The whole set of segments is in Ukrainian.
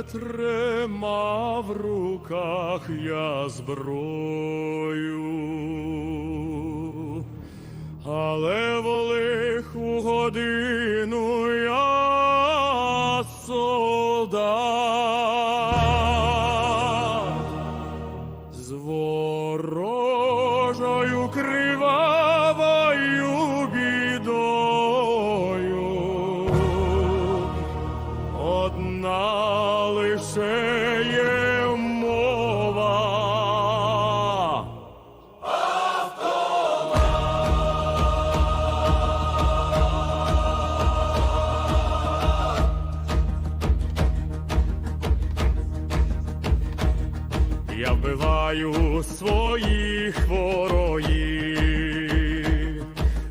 не тримав в руках я зброю, але в лиху годину я солдат. є мова. Я вбиваю своїх ворогів,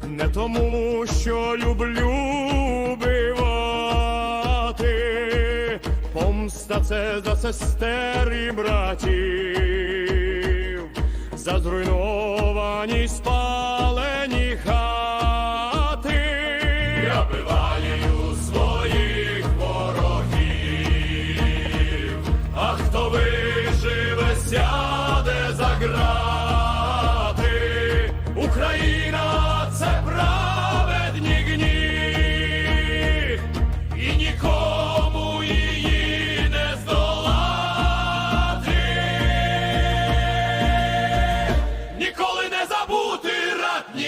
не тому, що люблю. це за сестер і братів, за зруйновані спа.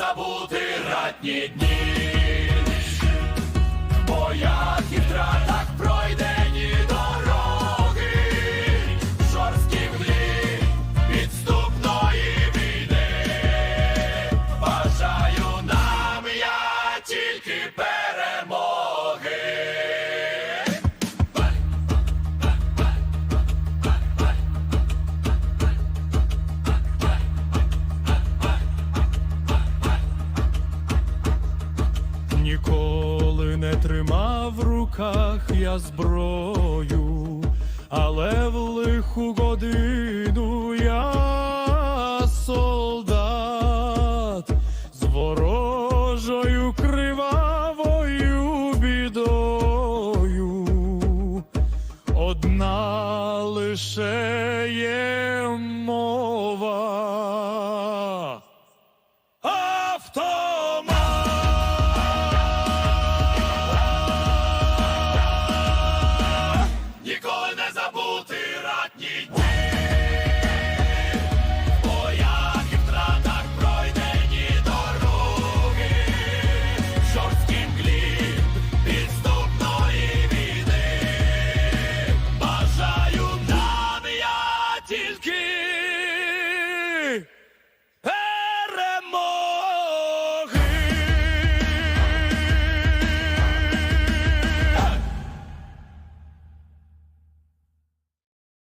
забути ратні дні. Ніколи не тримав в руках я зброю, але в лиху годину я солдат з ворожою кривавою бідою, одна лише є.